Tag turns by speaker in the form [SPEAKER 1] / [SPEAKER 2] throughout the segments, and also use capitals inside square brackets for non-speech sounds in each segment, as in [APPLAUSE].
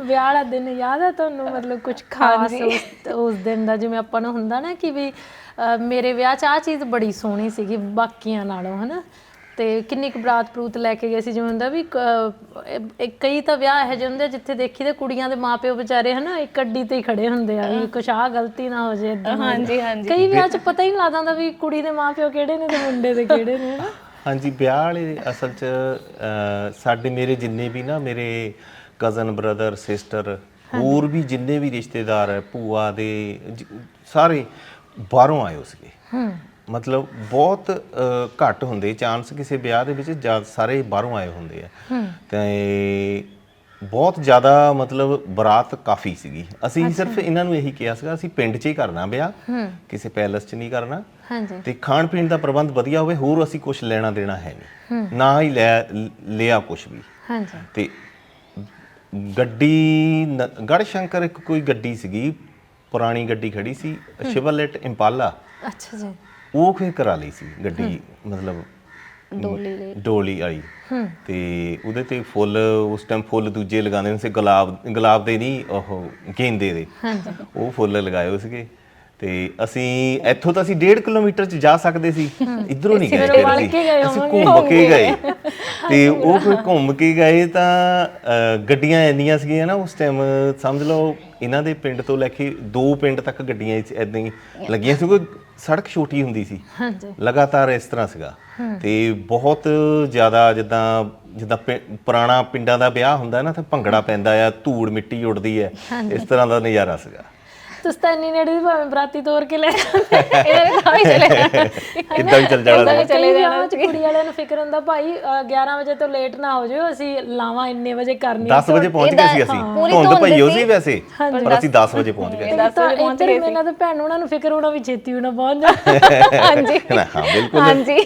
[SPEAKER 1] ਵਿਆਹ ਵਾਲਾ ਦਿਨ ਯਾਦ ਆ ਤੁਹਾਨੂੰ? ਮਤਲਬ ਕੁਝ ਖਾਸ ਉਸ ਉਸ ਦਿਨ ਦਾ ਜਿਵੇਂ ਆਪਾਂ ਨੂੰ ਹੁੰਦਾ ਨਾ ਕਿ ਵੀ ਮੇਰੇ ਵਿਆਹ 'ਚ ਆ ਚੀਜ਼ ਬੜੀ ਸੋਹਣੀ ਸੀਗੀ ਬਾਕੀਆਂ ਨਾਲੋਂ ਹਨਾ? ਤੇ ਕਿੰਨੀ ਕੁ ਬਰਾਤ ਪ੍ਰੂਤ ਲੈ ਕੇ ਗਏ ਸੀ ਜਿਵੇਂ ਹੁੰਦਾ ਵੀ ਇਹ- ਇਹ ਕਈ ਤਾਂ ਵਿਆਹ ਇਹੋ ਜਿਹੇ ਹੁੰਦੇ ਆ ਜਿੱਥੇ ਦੇਖੀ ਤੇ ਕੁੜੀਆਂ ਦੇ ਮਾਪਿਓ ਵਿਚਾਰੇ ਹਨਾ ਇੱਕ ਅੱਡੀ ਤੇ ਹੀ ਖੜੇ ਹੁੰਦੇ ਆ ਵੀ ਕੁਛ ਆ ਗਲਤੀ ਨਾ ਹੋ ਜੇ ਹੋ।
[SPEAKER 2] ਹਾਂਜੀ ਹਾਂਜੀ।
[SPEAKER 1] ਕਈ ਵਿਆਹ 'ਚ ਪਤਾ ਹੀ ਨਹੀਂ ਲੱਗਦਾ ਹੁੰਦਾ ਵੀ ਕੁੜੀ ਦੇ ਮਾਪਿਓ ਕਿਹੜੇ ਨੇ ਤੇ ਮੁੰਡੇ ਦੇ ਕਿਹੜੇ ਨੇ ਹਨਾ?
[SPEAKER 3] ਹਾਂਜੀ ਵਿਆਹ ਵਾਲੇ ਅਸਲ 'ਚ ਅਹ, ਸਾਡੇ ਮੇਰੇ ਜਿੰਨੇ ਵੀ ਨਾ ਮੇਰੇ ਕਜ਼ਨ ਬ੍ਰਦਰ ਸਿਸਟਰ ਹੋਰ ਵੀ ਜਿੰਨੇ ਵੀ ਰਿਸ਼ਤੇਦਾਰ ਹੈ ਭੂਆ ਦੇ ਜ- ਸਾਰੇ ਬਾਹਰੋਂ ਆਏ ਹੋ ਸੀਗੇ। ਮਤਲਬ ਬਹੁਤ ਘੱਟ ਹੁੰਦੇ। ਚਾਂਸ ਕਿਸੇ ਵਿਆਹ ਦੇ ਵਿੱਚ ਜਾਂ ਸਾਰੇ ਬਾਹਰੋਂ ਆਏ ਹੁੰਦੇ ਆ। ਤੇ ਬਹੁਤ ਜ਼ਿਆਦਾ ਮਤਲਬ ਬਰਾਤ ਕਾਫੀ ਸੀਗੀ। ਅਸੀਂ ਸਿਰਫ ਇਹਨਾਂ ਨੂੰ ਇਹੀ ਕਿਹਾ ਸੀਗਾ ਅਸੀਂ ਪਿੰਡ 'ਚ ਹੀ ਕਰਨਾ ਵਿਆਹ। ਕਿਸੇ ਪੈਲਸ 'ਚ ਨਹੀਂ ਕਰਨਾ।
[SPEAKER 1] ਹਾਂਜੀ।
[SPEAKER 3] ਤੇ ਖਾਣ ਪੀਣ ਦਾ ਪ੍ਰਬੰਧ ਵਧੀਆ ਹੋਵੇ ਹੋਰ ਅਸੀਂ ਕੁਝ ਲੈਣਾ ਦੇਣਾ ਹੈ ਨਹੀਂ। ਨਾ ਹੀ ਲੈ ਲਿਆ ਕੁਝ ਵੀ।
[SPEAKER 1] ਹਾਂਜੀ।
[SPEAKER 3] ਤੇ ਗੱਡੀ ਨ- ਗੜ੍ਹ ਸ਼ੰਕਰ ਇੱਕ ਕੋਈ ਗੱਡੀ ਸੀਗੀ ਪੁਰਾਣੀ ਗੱਡੀ ਖੜੀ ਸੀ ਸ਼ਿਵਲੇਟ ਇੰਪਾਲਾ।
[SPEAKER 1] ਅੱਛਾ ਜੀ।
[SPEAKER 3] ਉਹ ਫੇਰ ਕਰਾ ਲਈ ਸੀ ਗੱਡੀ ਮਤਲਬ
[SPEAKER 2] ਡੋਲੀ ਲਈ।
[SPEAKER 3] ਡੋਲੀ ਆਈ। ਤੇ ਉਹਦੇ ਤੇ ਫੁੱਲ ਉਸ ਟਾਈਮ ਫੁੱਲ ਦੂਜੇ ਲਗਾਉਂਦੇ ਹੁੰਦੇ ਸੀ ਗੁਲਾਬ ਗੁਲਾਬ ਦੇ ਨਹੀਂ ਉਹ ਗੇਂਦੇ ਦੇ। ਉਹ ਫੁੱਲ ਲਗਾਏ ਹੋਏ ਸੀਗੇ। ਤੇ ਅਸੀਂ ਇੱਥੋਂ ਤਾਂ ਅਸੀਂ 1.5 ਕਿਲੋਮੀਟਰ ਚ ਜਾ ਸਕਦੇ ਸੀ। ਇਧਰੋਂ ਨਹੀਂ ਗਏ ਫਿਰ ਅਸੀਂ। ਘੁੰਮ ਕੇ ਗਏ। ਤੇ ਉਹ ਫਿਰ ਘੁੰਮ ਕੇ ਗਏ ਤਾਂ ਅ, ਗੱਡੀਆਂ ਇੰਨੀਆਂ ਸੀਗੀਆਂ ਨਾ ਉਸ ਟਾਈਮ ਸਮਝ ਲਓ ਇਹਨਾਂ ਦੇ ਪਿੰਡ ਤੋਂ ਲੈ ਕੇ ਦੋ ਪਿੰਡ ਤੱਕ ਗੱਡੀਆਂ ਇਦਾਂ ਹੀ ਲੱਗੀਆਂ ਸੀ ਕੋਈ ਸੜਕ ਛੋਟੀ ਹੁੰਦੀ ਸੀ।
[SPEAKER 1] ਹਾਂਜੀ।
[SPEAKER 3] ਲਗਾਤਾਰ ਇਸ ਤਰ੍ਹਾਂ ਸੀਗਾ। ਤੇ ਬਹੁਤ ਜ਼ਿਆਦਾ ਜਿੱਦਾਂ ਜਿੱਦਾਂ ਪਿੰ- ਪੁਰਾਣਾ ਪਿੰਡਾਂ ਦਾ ਵਿਆਹ ਹੁੰਦਾ ਨਾ ਤਾਂ ਭੰਗੜਾ ਪੈਂਦਾ ਆ ਧੂੜ ਮਿੱਟੀ ਉੱਡਦੀ ਹੈ। ਇਸ ਤਰ੍ਹਾਂ ਦਾ ਨਜ਼ਾਰਾ ਸੀਗਾ।
[SPEAKER 1] ਤੁਸੀਂ ਤਾਂ ਇੰਨੀ ਨੇੜੇ ਦੀ ਭਾਵੇਂ ਬਰਾਤੀ ਤੋਰ ਕੇ ਲੈ ਜਾਂਦੇ
[SPEAKER 2] ਇਹਨਾਂ ਨੇ ਤਾਂ ਵੀ ਚਲੇ ਜਾਣਾ
[SPEAKER 3] ਇਦਾਂ ਵੀ ਚੱਲ ਜਾਣਾ ਸੀ
[SPEAKER 1] ਚਲੇ ਜਾਣਾ। ਚ ਕੁੜੀ ਵਾਲਿਆਂ ਨੂੰ ਫਿਕਰ ਹੁੰਦਾ ਭਾਈ ਅ, 11 ਵਜੇ ਤੋਂ ਲੇਟ ਨਾ ਹੋ ਜਾਓ ਅਸੀਂ ਲਾਵਾਂ ਇੰਨੇ ਵਜੇ ਕਰਨੀ
[SPEAKER 3] 10 ਵਜੇ ਪਹੁੰਚ ਗਏ ਸੀ ਅਸੀਂ। ਧੁੰਦ ਪਈ ਹੋ ਸੀ ਵੈਸੇ ਪਰ ਅਸੀਂ 10 ਵਜੇ ਪਹੁੰਚ ਗਏ।
[SPEAKER 1] ਤਾਂ ਇੱਧਰ ਇਹਨਾਂ ਦੇ ਭੈਣ ਉਹਨਾਂ ਨੂੰ ਫਿਕਰ ਹੋਣਾ ਵੀ ਛੇਤੀ ਹੋਣਾ ਪਹੁੰਚ [LAUGHS] ਜਾ
[SPEAKER 2] ਹਾਂਜੀ।
[SPEAKER 3] ਨਾ, ਹਾਂ ਬਿਲਕੁਲ।
[SPEAKER 2] ਹਾਂਜੀ।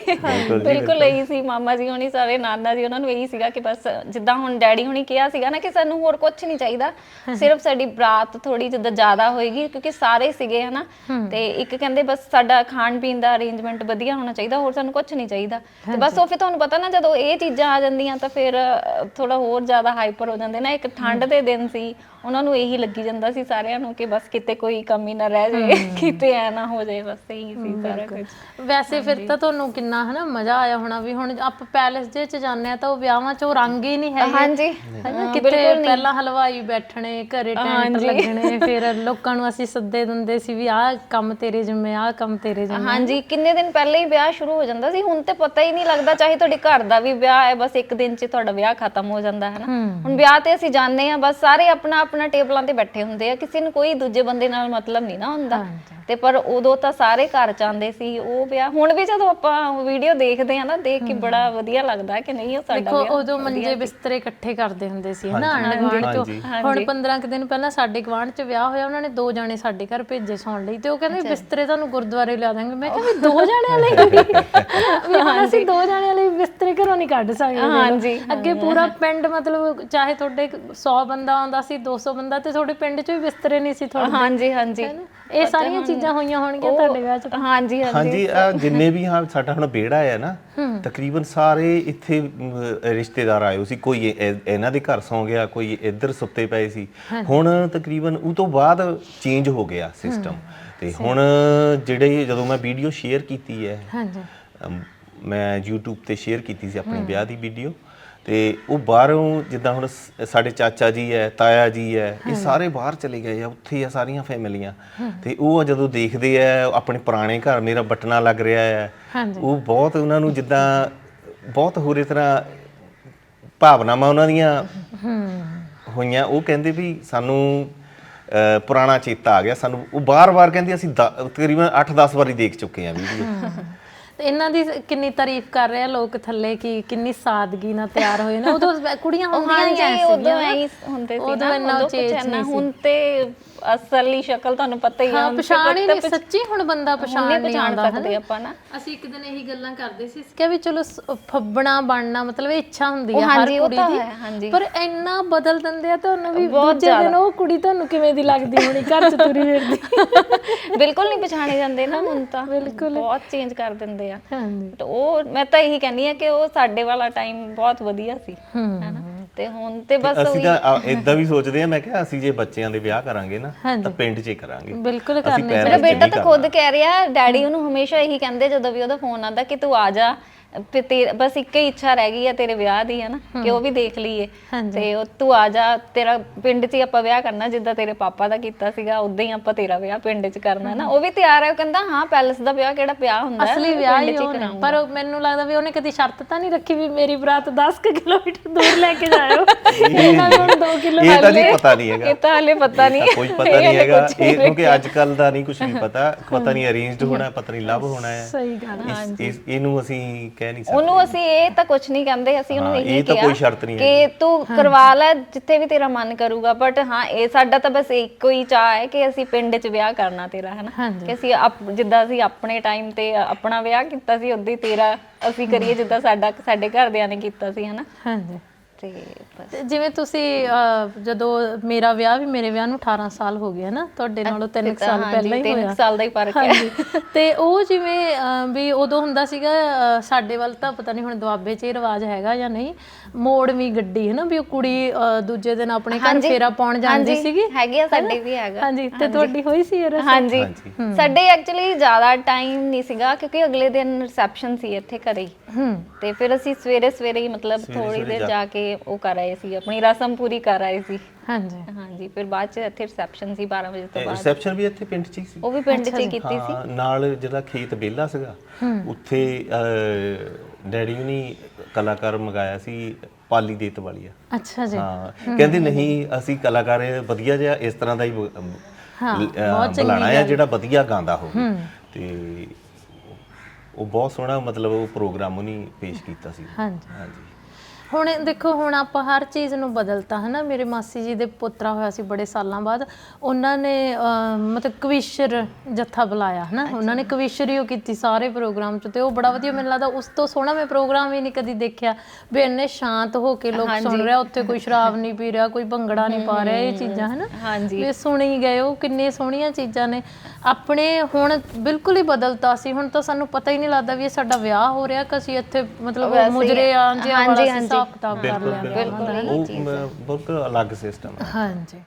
[SPEAKER 3] ਬਿਲਕੁਲ
[SPEAKER 2] ਇਹੀ ਸੀ ਮਾਮਾ ਜੀ ਹੋਣੀ ਸਾਰੇ ਨਾਨਾ ਜੀ ਉਹਨਾਂ ਨੂੰ ਇਹੀ ਸੀਗਾ ਕਿ ਬਸ ਜਿੱਦਾਂ ਹੁਣ ਡੈਡੀ ਹੁਣੀ ਕਿਹਾ ਸੀਗਾ ਨਾ ਕਿ ਸਾਨੂੰ ਹੋਰ ਕੁਝ ਨਹੀਂ ਚਾਹੀਦਾ। ਸਿਰਫ ਸਾਡੀ ਬਰਾਤ ਥੋੜੀ ਜਿੱਦਾਂ ਜ਼ਿਆਦਾ ਹੋਏਗੀ ਕਿਉਂਕਿ ਸਾਰੇ ਸੀਗੇ ਹਨਾ? ਤੇ ਇੱਕ ਕਹਿੰਦੇ ਬਸ ਸਾਡਾ ਖਾਣ ਪੀਣ ਦਾ ਅਰੇਂਜਮੈਂਟ ਵਧੀਆ ਹੋਣਾ ਚਾਹੀਦਾ ਹੋਰ ਸਾਨੂੰ ਕੁਝ ਨਹੀਂ ਚਾਹੀਦਾ। ਤੇ ਬਸ ਉਹ ਫਿਰ ਤੁਹਾਨੂੰ ਪਤਾ ਨਾ ਜਦੋਂ ਇਹ ਚੀਜ਼ਾਂ ਆ ਜਾਂਦੀਆਂ ਤਾਂ ਫਿਰ ਥੋੜਾ ਹੋਰ ਜ਼ਿਆਦਾ ਹਾਈਪਰ ਹੋ ਜਾਂਦੇ ਨਾ। ਇੱਕ ਠੰਡ ਦੇ ਦਿਨ ਸੀ ਉਹਨਾਂ ਨੂੰ ਇਹੀ ਲੱਗੀ ਜਾਂਦਾ ਸੀ ਸਾਰਿਆਂ ਨੂੰ ਕਿ ਬਸ ਕਿਤੇ ਕੋਈ ਕਮੀ ਨਾ ਰਹਿ ਜਾਏ ਕਿਤੇ ਐ ਨਾ ਹੋ ਜਾਏ ਬਸ ਇਹੀ ਸੀ ਸਾਰਾ ਕੁਝ
[SPEAKER 1] ਵੈਸੇ ਫਿਰ ਤਾਂ ਤੁਹਾਨੂੰ ਕਿੰਨਾ ਹਨਾ ਮਜ਼ਾ ਆਇਆ ਹੋਣਾ ਵੀ ਹੁਣ ਆਪਾਂ ਪੈਲਸ ਦੇ ਚ ਜਾਂਦੇ ਆ ਤਾਂ ਉਹ ਵਿਆਹਾਂ ਚ ਉਹ ਰੰਗ ਹੀ ਨਹੀਂ ਹੈਗੇ।
[SPEAKER 2] ਹਾਂਜੀ।
[SPEAKER 1] ਕਿਤੇ ਪਹਿਲਾਂ ਹਲਵਾਈ ਬੈਠਣੇ ਘਰੇ ਟੈਂਟ ਲੱਗਣੇ ਫਿਰ ਲੋਕਾਂ ਨੂੰ ਅਸੀਂ ਸੱਦੇ ਦਿੰਦੇ ਸੀ ਵੀ ਆਹ ਕੰਮ ਤੇਰੇ ਜਿੰਮੇ ਆਹ ਕੰਮ ਤੇਰੇ ਜਿੰਮੇ।
[SPEAKER 2] ਹਾਂਜੀ ਕਿੰਨੇ ਦਿਨ ਪਹਿਲਾਂ ਹੀ ਵਿਆਹ ਸ਼ੁਰੂ ਹੋ ਜਾਂਦਾ ਸੀ ਹੁਣ ਤੇ ਪਤਾ ਹੀ ਨਹੀਂ ਲੱਗਦਾ ਚਾਹੇ ਤੁਹਾਡੇ ਘਰ ਦਾ ਵੀ ਵਿਆਹ ਹੈ ਬਸ ਇੱਕ ਦਿਨ 'ਚ ਤੁਹਾਡਾ ਵਿਆਹ ਖਤਮ ਹੋ ਜਾਂਦਾ ਹੈ ਨਾ? ਹੁਣ ਵਿਆਹ ਤੇ ਅਸੀਂ ਜਾਂਦੇ ਆ ਬਸ ਸਾਰੇ ਆਪਣਾ ਆਪਣਾ ਟੇਬਲਾਂ ਤੇ ਬੈਠੇ ਹੁੰਦੇ ਆ ਕਿਸੇ ਨੂੰ ਕੋਈ ਦੂਜੇ ਬੰਦੇ ਨਾਲ ਮਤਲਬ ਨਹੀਂ ਨਾ ਹੁੰਦਾ। ਤੇ ਪਰ ਉਦੋਂ ਤਾਂ ਸਾਰੇ ਘਰ ਚ ਆਉਂਦੇ ਸੀ ਉਹ ਵਿਆਹ ਹੁਣ ਵੀ ਜਦੋਂ ਆਪਾਂ ਵੀਡੀਓ ਦੇਖਦੇ ਆ ਨਾ ਦੇਖ ਕੇ ਬੜਾ ਵਧੀਆ ਲੱਗਦਾ ਕਿ ਨਹੀਂ ਉਹ ਸਾਡਾ
[SPEAKER 1] ਦੇਖੋ
[SPEAKER 2] ਵਿਆਹ
[SPEAKER 1] ਉਦੋਂ ਮੰਜੇ ਬਿਸਤਰੇ ਇਕੱਠੇ ਕਰਦੇ ਹੁੰਦੇ ਸੀ ਹਨਾ ਗੁਆਂਢ ਚੋਂ ਹੁਣ 15 ਕੁ ਦਿਨ ਪਹਿਲਾਂ ਸਾਡੇ ਗਵਾਂਢ ਚ ਵਿਆਹ ਹੋਇਆ ਉਹਨਾਂ ਨੇ ਦੋ ਜਾਣੇ ਸਾਡੇ ਘਰ ਭੇਜੇ ਸੌਣ ਲਈ ਤੇ ਉਹ ਕਹਿੰਦੇ ਬਿਸਤਰੇ ਤੁਹਾਨੂੰ ਗੁਰਦੁਆਰੇ ਲਿਆ ਦਾਂਗੇ। ਮੈਂ ਕਿਹਾ ਵੀ ਦੋ ਜਾਣਿਆਂ ਲਈ? ਵੀ ਹੁਣ ਅਸੀਂ ਦੋ ਜਾਣਿਆਂ ਲਈ ਬਿਸਤਰੇ ਘਰੋਂ ਨਹੀਂ ਕੱਢ ਸਕਦੇ।
[SPEAKER 2] ਹਾਂਜੀ,
[SPEAKER 1] ਅੱਗੇ ਪੂਰਾ ਪਿੰਡ ਮਤਲਬ ਚਾਹੇ ਤੁਹਾਡੇ 100 ਬੰਦਾ ਆਉਂਦਾ ਸੀ 200 ਬੰਦਾ ਤੇ ਤੁਹਾਡੇ ਪਿੰਡ ਚ ਵੀ ਬਿਸਤਰੇ ਨਹੀਂ ਸੀ ਤੁਹਾਡੇ।
[SPEAKER 2] ਹਾਂਜੀ ਹਾਂਜੀ।
[SPEAKER 1] ਇਹ ਸਾਰੀਆਂ ਚੀਜ਼ਾਂ ਹੋਈਆਂ ਹੋਣਗੀਆਂ ਤੁਹਾਡੇ ਵਿਆਹ ਚ
[SPEAKER 2] ਹਾਂਜੀ ਹਾਂਜੀ।
[SPEAKER 3] ਹਾਂਜੀ ਜਿੰਨੇ ਵੀ ਹਾਂ ਸਾਡਾ ਹੁਣ ਬੇੜਾ ਹੈ ਨਾ ਤਕਰੀਬਨ ਸਾਰੇ ਇੱਥੇ ਅਮ, ਰਿਸ਼ਤੇਦਾਰ ਆਏ ਹੋਏ ਸੀ। ਕੋਈ ਇਹ- ਇਹ- ਇਹਨਾਂ ਦੇ ਘਰ ਸੌਂ ਗਿਆ ਕੋਈ ਇੱਧਰ ਸੁੱਤੇ ਪਏ ਸੀ। ਹੁਣ ਤਕਰੀਬਨ ਉਹ ਤੋਂ ਬਾਅਦ ਚੇਂਜ ਹੋ ਗਿਆ ਸਿਸਟਮ ਤੇ ਹੁਣ ਜਿਹੜੇ ਜਦੋਂ ਮੈਂ ਵੀਡੀਓ ਸ਼ੇਅਰ ਕੀਤੀ ਹੈ
[SPEAKER 1] ਹਾਂਜੀ।
[SPEAKER 3] ਅਮ, ਮੈਂ YouTube ਤੇ ਸ਼ੇਅਰ ਕੀਤੀ ਸੀ ਆਪਣੀ ਵਿਆਹ ਦੀ ਵੀਡੀਓ ਤੇ ਉਹ ਬਾਹਰੋਂ ਜਿੱਦਾਂ ਹੁਣ ਸ- ਸਾਡੇ ਚਾਚਾ ਜੀ ਹੈ ਤਾਇਆ ਜੀ ਹੈ ਇਹ ਸਾਰੇ ਬਾਹਰ ਚਲੇ ਗਏ ਆ ਉੱਥੇ ਆ ਸਾਰੀਆਂ ਫੈਮਿਲੀਆਂ। ਤੇ ਉਹ ਜਦੋਂ ਦੇਖਦੇ ਆ ਆਪਣੇ ਪੁਰਾਣੇ ਘਰ ਮੇਰਾ ਬਟਨਾ ਲੱਗ ਰਿਹਾ ਹੈ
[SPEAKER 1] ਹਾਂਜੀ।
[SPEAKER 3] ਉਹ ਬਹੁਤ ਉਹਨਾਂ ਨੂੰ ਜਿੱਦਾਂ ਬਹੁਤ ਹੋਰੇ ਤਰ੍ਹਾਂ ਭਾਵਨਾਵਾਂ ਉਹਨਾਂ ਦੀਆਂ ਹੋਈਆਂ। ਉਹ ਕਹਿੰਦੇ ਵੀ ਸਾਨੂੰ ਅਹ, ਪੁਰਾਣਾ ਚੇਤਾ ਆ ਗਿਆ। ਸਾਨੂੰ ਉਹ ਬਾਰ-ਬਾਰ ਕਹਿੰਦੇ ਅਸੀਂ ਦ- ਤਕਰੀਬਨ 8-10 ਵਾਰੀ ਦੇਖ ਚੁੱਕੇ ਆ ਵੀਡੀਓ।
[SPEAKER 1] ਤੇ ਇਹਨਾਂ ਦੀ ਕਿੰਨੀ ਤਾਰੀਫ ਕਰ ਰਹੇ ਆ ਲੋਕ ਥੱਲੇ ਕਿ ਕਿੰਨੀ ਸਾਦਗੀ ਨਾਲ ਤਿਆਰ ਹੋਏ ਨੇ। ਉਦੋਂ ਕੁੜੀਆਂ ਹੁੰਦੀਆਂ ਹੀ
[SPEAKER 2] ਹਾਂਜੀ
[SPEAKER 1] ਐ
[SPEAKER 2] ਉਦੋਂ ਐ ਹੀ ਹੁੰਦੇ ਸੀ
[SPEAKER 1] ਉਦੋਂ
[SPEAKER 2] ਨਾ
[SPEAKER 1] ਇੰਨਾ
[SPEAKER 2] ਉਦੋਂ
[SPEAKER 1] ਉਚੇਚ
[SPEAKER 2] ਕੁਛ ਇੰਨਾ ਹੁਣ ਤੇ ਅਸਲੀ ਸ਼ਕਲ ਤੁਹਾਨੂੰ ਪਤਾ ਹੀ ਆ
[SPEAKER 1] ਹਾਂ ਪਛਾਣ ਹੀ ਨਹੀਂ ਸੱਚੀ ਹੁਣ ਬੰਦਾ ਪਛਾਣ
[SPEAKER 2] ਨਹੀਂ ਪਛਾਣ ਸਕਦੇ ਆਪਾਂ ਨਾ।
[SPEAKER 1] ਅਸੀਂ ਇੱਕ ਦਿਨ ਇਹੀ ਗੱਲਾਂ ਕਰਦੇ ਸੀ ਕਿ ਵੀ ਚਲੋ ਸ- ਫੱਬਣਾ ਬਣਨਾ ਮਤਲਬ ਇਹ ਇੱਛਾ ਹੁੰਦੀ ਆ ਹਰ
[SPEAKER 2] ਹਾਂਜੀ, ਉਹ
[SPEAKER 1] ਕੁੜੀ
[SPEAKER 2] ਤਾਂ
[SPEAKER 1] ਦੀ।
[SPEAKER 2] ਹੈ, ਹਾਂਜੀ।
[SPEAKER 1] ਪਰ ਇੰਨਾ ਬਦਲ ਦਿੰਦੇ ਆ ਤੁਹਾਨੂੰ ਵੀ ਦੂਜੇ ਦਿਨ ਉਹ ਕੁੜੀ ਤੁਹਾਨੂੰ ਕਿਵੇਂ ਦੀ ਲੱਗਦੀ ਹੋਣੀ ਘਰ ਚ ਤੁਰੀ ਫਿਰਦੀ? [LAUGHS]
[SPEAKER 2] ਬਿਲਕੁਲ ਨਹੀਂ ਪਛਾਣੇ ਜਾਂਦੇ ਨਾ ਹੁਣ ਤਾਂ। ਬਿਲਕੁਲ। ਬਹੁਤ ਚੇਂਜ ਕਰ ਦਿੰਦੇ ਆ।
[SPEAKER 1] ਹਾਂਜੀ।
[SPEAKER 2] ਤੇ ਉਹ ਮੈਂ ਤਾਂ ਇਹੀ ਕਹਿੰਦੀ ਆ ਕਿ ਉਹ ਸਾਡੇ ਵਾਲਾ ਟਾਈਮ ਬਹੁਤ ਵਧੀਆ ਸੀ
[SPEAKER 1] ਹੂੰ।
[SPEAKER 2] ਤੇ ਹੁਣ ਤੇ ਬਸ
[SPEAKER 3] ਅਸੀਂ ਤਾਂ ਇਦਾਂ ਵੀ ਸੋਚਦੇ ਆ ਮੈਂ ਕਿਹਾ ਅਸੀਂ ਜੇ ਬੱਚਿਆਂ ਦੇ ਵਿਆਹ ਕਰਾਂਗੇ ਨਾ ਤਾਂ ਪਿੰਡ 'ਚ ਹੀ ਕਰਾਂਗੇ।
[SPEAKER 1] ਬਿਲਕੁਲ ਕਰਨੇ
[SPEAKER 2] ਮੇਰਾ ਬੇਟਾ ਤਾਂ। ਖੁਦ ਕਹਿ ਰਿਹਾ ਡੈਡੀ ਉਹਨੂੰ ਹਮੇਸ਼ਾ ਇਹੀ ਕਹਿੰਦੇ ਜਦੋਂ ਵੀ ਉਹਦਾ ਫੋਨ ਆਉਂਦਾ ਕਿ ਤੂੰ ਆ ਜਾ ਤੇ ਤੇ- ਬਸ ਇੱਕ ਹੀ ਇੱਛਾ ਰਹਿ ਗਈ ਹੈ ਤੇਰੇ ਵਿਆਹ ਦੀ ਹੈ ਨਾ ਕਿ ਉਹ ਵੀ ਦੇਖ ਲਈਏ। ਤੇ ਉਹ ਤੂੰ ਆ ਜਾ ਤੇਰਾ ਪਿੰਡ 'ਚ ਹੀ ਆਪਾਂ ਵਿਆਹ ਕਰਨਾ ਜਿੱਦਾਂ ਤੇਰੇ ਪਾਪਾ ਦਾ ਕੀਤਾ ਸੀਗਾ ਉਦਾਂ ਹੀ ਆਪਾਂ ਤੇਰਾ ਵਿਆਹ ਪਿੰਡ 'ਚ ਕਰਨਾ ਨਾ ਉਹ ਵੀ ਤਿਆਰ ਹੈ ਉਹ ਕਹਿੰਦਾ ਹਾਂ ਪੈਲਸ ਦਾ ਵਿਆਹ ਕਿਹੜਾ ਵਿਆਹ ਹੁੰਦਾ ਹੈ,
[SPEAKER 1] ਅਸਲੀ ਵਿਆਹ
[SPEAKER 2] ਪਿੰਡ
[SPEAKER 1] ਹੀ
[SPEAKER 2] 'ਚ
[SPEAKER 1] ਹੋਣਾ
[SPEAKER 2] ਕਰਾਊਂਗਾ।
[SPEAKER 1] ਪਰ ਉਹ ਮੈਨੂੰ ਲੱਗਦਾ ਵੀ ਉਹਨੇ ਕਦੀ ਸ਼ਰਤ ਤਾਂ ਨਹੀਂ ਰੱਖੀ ਵੀ ਮੇਰੀ ਬਰਾਤ 10 ਕੁ ਕਿਲੋਮੀਟਰ ਦੂਰ ਲੈ ਕੇ ਜਾਇਓ। ਇਹਨਾਂ ਨੂੰ 2 ਕਿਲੋ
[SPEAKER 3] ਇਹ ਤਾਂ ਜੀ ਪਤਾ ਨਹੀਂ ਹੈਗਾ।
[SPEAKER 2] ਇਹ ਤਾਂ ਹਲੇ ਪਤਾ ਨਹੀਂ
[SPEAKER 3] ਕੋਈ ਪਤਾ ਨਹੀਂ ਹੈਗਾ। ਇਹ ਕਿਉਂਕਿ ਅੱਜ ਕੱਲ ਦਾ ਨਹੀਂ ਕੁਝ ਨਹੀਂ ਪਤਾ ਪਤਾ ਨਹੀਂ ਅਰੇਂਜਡ ਹੋਣਾ ਪਤਾ ਨਹੀਂ ਲਵ ਹੋਣਾ ਹੈ।
[SPEAKER 1] ਸਹੀ ਗੱਲ ਆ।
[SPEAKER 3] ਇਸ- ਇਸ ਇਹਨੂੰ ਅਸੀਂ ਕਹਿ ਨਹੀਂ ਸਕਦੇ।
[SPEAKER 2] ਉਹਨੂੰ ਅਸੀਂ ਇਹ ਤਾਂ ਕੁਝ ਨਹੀਂ ਕਹਿੰਦੇ ਅਸੀਂ ਉਹਨੂੰ
[SPEAKER 3] ਹਾਂ,
[SPEAKER 2] ਇਹੀ
[SPEAKER 3] ਇਹ ਤਾਂ
[SPEAKER 2] ਕਿਹਾ
[SPEAKER 3] ਕੋਈ ਸ਼ਰਤ ਨਹੀਂ
[SPEAKER 2] ਕਿ ਤੂੰ ਕਰਵਾ ਲੈ ਜਿੱਥੇ ਵੀ ਤੇਰਾ ਮਨ ਕਰੂਗਾ ਬਟ ਹਾਂ ਇਹ ਸਾਡਾ ਤਾਂ ਬਸ ਇੱਕੋ ਹੀ ਚਾਹ ਹੈ ਕਿ ਅਸੀਂ ਪਿੰਡ 'ਚ ਵਿਆਹ ਕਰਨਾ ਤੇਰਾ ਹੈ ਨਾ ਕਿ ਅਸੀਂ ਆਪ- ਜਿੱਦਾਂ ਅਸੀਂ ਆਪਣੇ ਟਾਈਮ ਤੇ ਆਪਣਾ ਵਿਆਹ ਕੀਤਾ ਸੀ ਉਦਾਂ ਹੀ ਤੇਰਾ ਅਸੀਂ ਕਰੀਏ ਜਿੱਦਾਂ ਸਾਡਾ ਸਾਡੇ ਘਰਦਿਆਂ ਨੇ ਕੀਤਾ ਸੀ ਹੈ ਨਾ
[SPEAKER 1] ਹਾਂਜੀ।
[SPEAKER 2] ਤੇ ਬਸ।
[SPEAKER 1] ਤੇ ਜਿਵੇਂ ਤੁਸੀਂ ਅਹ, ਜਦੋਂ ਮੇਰਾ ਵਿਆਹ ਵੀ ਮੇਰੇ ਵਿਆਹ ਨੂੰ 18 ਸਾਲ ਹੋ ਗਏ ਨਾ ਤੁਹਾਡੇ ਨਾਲੋਂ 3 ਸਾਲ ਪਹਿਲਾਂ ਹੀ
[SPEAKER 2] ਤਿੰਨ
[SPEAKER 1] ਹੋਇਆ।
[SPEAKER 2] ਸਾਲ ਦਾ ਹੀ ਫ਼ਰਕ ਹੈ।
[SPEAKER 1] ਹਾਂਜੀ। ਤੇ ਉਹ ਜਿਵੇਂ ਅਹ, ਵੀ ਉਦੋਂ ਹੁੰਦਾ ਸੀਗਾ ਅਹ, ਸਾਡੇ ਵੱਲ ਤਾਂ ਪਤਾ ਨਹੀਂ ਹੁਣ ਦੁਆਬੇ 'ਚ ਇਹ ਰਿਵਾਜ ਹੈਗਾ ਜਾਂ ਨਹੀਂ ਮੋੜਵੀਂ ਗੱਡੀ ਹੈ ਨਾ ਵੀ ਉਹ ਕੁੜੀ ਅਹ, ਦੂਜੇ ਦਿਨ ਆਪਣੇ ਘਰ ਫੇਰਾ ਪਾਉਣ ਜਾਂਦੀ
[SPEAKER 2] ਹਾਂਜੀ,
[SPEAKER 1] ਸੀਗੀ।
[SPEAKER 2] ਹੈਗੀ ਆ ਸਾਡੇ ਵੀ ਹੈਗਾ।
[SPEAKER 1] ਹਾਂਜੀ ਤੇ ਤੁਹਾਡੀ ਹੋਈ ਸੀ ਇਹ ਰਸਮ
[SPEAKER 2] ਹਾਂਜੀ।
[SPEAKER 3] ਹਾਂਜੀ।
[SPEAKER 2] ਸਾਡੇ ਐਕਚੁਅਲੀ ਜ਼ਿਆਦਾ ਟਾਈਮ ਨਹੀਂ ਸੀਗਾ ਕਿਉਂਕਿ ਅਗਲੇ ਦਿਨ ਰਿਸੈਪਸ਼ਨ ਸੀ ਇੱਥੇ ਘਰੇ। ਹੀ।
[SPEAKER 1] ਹੂੰ
[SPEAKER 2] ਤੇ ਫਿਰ ਅਸੀਂ ਸਵੇਰੇ ਸਵੇਰੇ ਹੀ ਮਤਲਬ ਥੋੜੀ ਦੇਰ ਜਾ ਕੇ ਉਹ ਕਰ ਆਏ ਸੀ ਆਪਣੀ ਰਸਮ ਪੂਰੀ ਕਰ ਆਏ ਸੀ।
[SPEAKER 1] ਹਾਂਜੀ।
[SPEAKER 2] ਹਾਂਜੀ ਫਿਰ ਬਾਅਦ ਚ ਇੱਥੇ ਰਿਸੈਪਸ਼ਨ ਸੀ 12 ਵਜੇ ਤੋਂ ਬਾਅਦ।
[SPEAKER 3] ਰਿਸੈਪਸ਼ਨ ਵੀ ਇੱਥੇ ਪਿੰਡ 'ਚ ਹੀ ਸੀ।
[SPEAKER 2] ਉਹ ਵੀ ਪਿੰਡ 'ਚ ਹੀ ਕੀਤੀ ਸੀ।
[SPEAKER 3] ਹਾਂ ਨਾਲ ਜਿਹੜਾ ਖੇਤ ਵਿਹਲਾ ਸੀਗਾ ਉੱਥੇ ਅਹ, ਡੈਡੀ ਨੇ ਕਲਾਕਾਰ ਮੰਗਾਇਆ ਸੀ ਪਾਲੀ ਦੇਤ ਵਾਲੀਆ
[SPEAKER 1] ਅੱਛਾ ਜੀ।
[SPEAKER 3] ਹਾਂ ਕਹਿੰਦੇ ਨਹੀਂ ਅਸੀਂ ਕਲਾਕਾਰ ਵਧੀਆ ਜਿਹਾ ਇਸ ਤਰ੍ਹਾਂ ਦਾ ਹੀ ਬ- ਅਹ, ਬੁਲਾਣਾ ਹੈ ਜਿਹੜਾ ਵਧੀਆ ਗਾਉਂਦਾ ਹੋਵੇ। ਤੇ ਉਹ ਬਹੁਤ ਸੋਹਣਾ ਮਤਲਬ ਉਹ ਪ੍ਰੋਗਰਾਮ ਉਹਨੇ ਪੇਸ਼ ਕੀਤਾ ਸੀ।
[SPEAKER 1] ਹਾਂਜੀ।
[SPEAKER 3] ਹਾਂਜੀ।
[SPEAKER 1] ਹੁਣ ਦੇਖੋ ਹੁਣ ਆਪਾਂ ਹਰ ਚੀਜ਼ ਨੂੰ ਬਦਲਤਾ ਹੈ ਨਾ ਮੇਰੇ ਮਾਸੀ ਜੀ ਦੇ ਪੋਤਰਾ ਹੋਇਆ ਸੀ ਬੜੇ ਸਾਲਾਂ ਬਾਅਦ। ਉਹਨਾਂ ਨੇ ਅਹ, ਮਤਲਬ ਕਵਿਸ਼ਰ ਜੱਥਾ ਬੁਲਾਇਆ ਹੈ ਨਾ ਉਹਨਾਂ ਨੇ ਕਵਿਸ਼ਰੀ ਉਹ ਕੀਤੀ ਸਾਰੇ ਪ੍ਰੋਗਰਾਮ 'ਚ ਤੇ ਉਹ ਬੜਾ ਵਧੀਆ ਮੈਨੂੰ ਲੱਗਦਾ ਉਸ ਤੋਂ ਸੋਹਣਾ ਮੈਂ ਪ੍ਰੋਗਰਾਮ ਹੀ ਨਹੀਂ ਕਦੀ ਦੇਖਿਆ। ਵੀ ਇੰਨੇ ਸ਼ਾਂਤ ਹੋ ਕੇ ਲੋਕ ਸੁਣ ਰਿਹਾ ਉੱਥੇ ਕੋਈ ਸ਼ਰਾਬ ਨਹੀਂ ਪੀ ਰਿਹਾ ਕੋਈ ਭੰਗੜਾ ਨਹੀਂ ਪਾ ਰਿਹਾ ਇਹ ਚੀਜ਼ਾਂ ਹੈ ਨਾ
[SPEAKER 2] ਹਾਂਜੀ।
[SPEAKER 1] ਵੀ ਸੁਣੀ ਗਏ ਉਹ ਕਿੰਨੇ ਸੋਹਣੀਆਂ ਚੀਜ਼ਾਂ ਨੇ। ਆਪਣੇ ਹੁਣ ਬਿਲਕੁਲ ਹੀ ਬਦਲਤਾ ਸੀ ਹੁਣ ਤਾਂ ਸਾਨੂੰ ਪਤਾ ਹੀ ਨਹੀਂ ਲੱਗਦਾ ਵੀ ਇਹ ਸਾਡਾ ਵਿਆਹ ਹੋ ਰਿਹਾ ਕਿ ਅਸੀਂ ਇੱਥੇ ਮਤਲਬ ਮੁਜਰੇ ਆਂ ਜਿਹਾ ਵਾਲਾ ਹਿਸਾਬ ਕਿਤਾਬ ਕਰ ਲਿਆ
[SPEAKER 3] ਬਿਲਕੁਲ। ਉਹ ਮ- ਬਹੁਤ ਅਲੱਗ ਸਿਸਟਮ ਹੈ
[SPEAKER 1] ਹਾਂਜੀ।